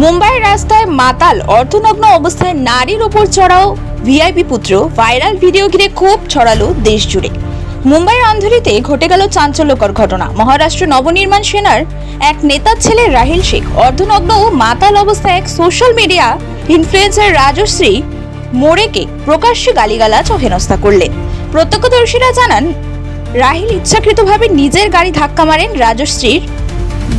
মুম্বাইয়ের রাস্তায় মাতাল, অর্ধনগ্ন অবস্থায় নারীর ওপর চড়াও ভিআইপি পুত্র ভাইরাল ভিডিও ঘিরে ক্ষোভ ছড়ালো দেশ জুড়ে মুম্বাইয়ের অন্ধেরিতে ঘটে গেল চাঞ্চল্যকর ঘটনা। মহারাষ্ট্র নবনির্মাণ সেনার এক নেতার ছেলে রাহিল শেখ, অর্ধনগ্ন ও মাতাল অবস্থায় এক সোশ্যাল মিডিয়া ইনফ্লুয়েন্সার রাজশ্রী মোড়েকে প্রকাশ্যে গালিগালাজ ও হেনস্থা করলেন প্রত্যক্ষদর্শীরা জানান, রাহিল ইচ্ছাকৃতভাবে নিজের গাড়ি ধাক্কা মারেন রাজশ্রীর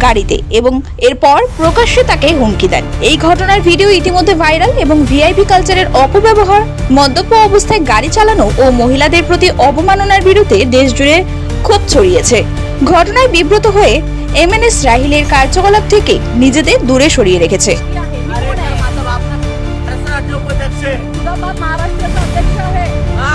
গাড়িতে এবং এরপর প্রকাশ্যে তাকে হুমকি দেন এই ঘটনার ভিডিও ইতিমধ্যে ভাইরাল এবং ভিআইপি কালচারের অপব্যবহার মদ্যপ অবস্থায় গাড়ি চালানো ও মহিলাদের প্রতি অবমাননার বিরুদ্ধে দেশজুড়ে ক্ষোভ ছড়িয়েছে ঘটনায় বিব্রত হয়ে এমএনএস রাহিলের কার্যকলাপ থেকে নিজেদের দূরে সরিয়ে রেখেছে अरे मतलब आपका महाराष्ट्र राज्य उपाध्यक्ष आहे. तुझा बाप महाराष्ट्राचा अध्यक्ष आहे हा,